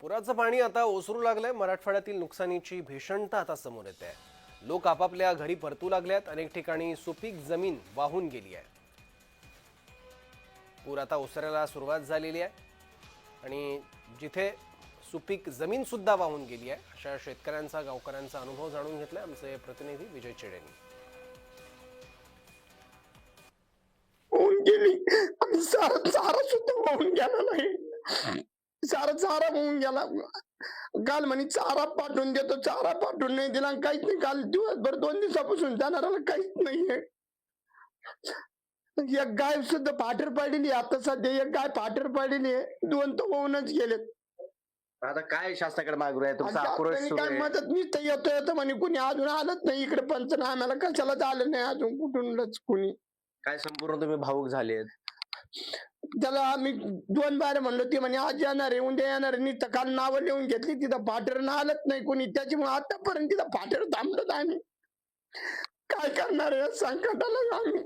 पुराचं पाणी आता ओसरू लागलंय. मराठवाड्यातील नुकसानीची भीषणता आता समोर येते. आहे लोक आपापल्या घरी परतू लागल्यात. अनेक ठिकाणी सुपीक जमीन वाहून गेली आहे. पूर आता ओसरायला सुरुवात झालेली आहे. आणि जिथे सुपीक जमीन सुद्धा वाहून गेली आहे अशा शेतकऱ्यांचा गावकऱ्यांचा अनुभव जाणून घेतलाय आमचे प्रतिनिधी विजय चेडेंनी. होऊन गेली. आणि सारा सुद्धा वाहून गेला नाही. सारा चारा होऊन गेला. काल म्हणे चारा पाठवून देतो चारा पाठवून नाही दिला काहीच नाही. काल दिवसभर दोन दिवसापासून जाणाऱ्याला काहीच नाहीये. एक गाय सुद्धा पाठर पाडलेली. आता सध्या एक गाय पाठर पाडलेली आहे. दोन तर होऊनच गेलेत. आता काय शासनाकडे मागू आहे तुमचा आक्रोश काय मदत मी तर येतो येतो म्हणे. कुणी अजून आलंच नाही इकडे. पंचनाम्याला कशाला आलं नाही अजून कुठूनच कुणी. काय संपूर्ण तुम्ही भाऊक झाले त्याला आम्ही दोन बार म्हणलो ती म्हणे आज येणार आहे उद्या येणार आहे. नुसतं काल नावं लिहून घेतली तिथं पाठर आलंच नाही कोणी. त्याच्यामुळे आतापर्यंत तिथं पाठर थांबलो आम्ही. काय करणार या संकटाला आम्ही?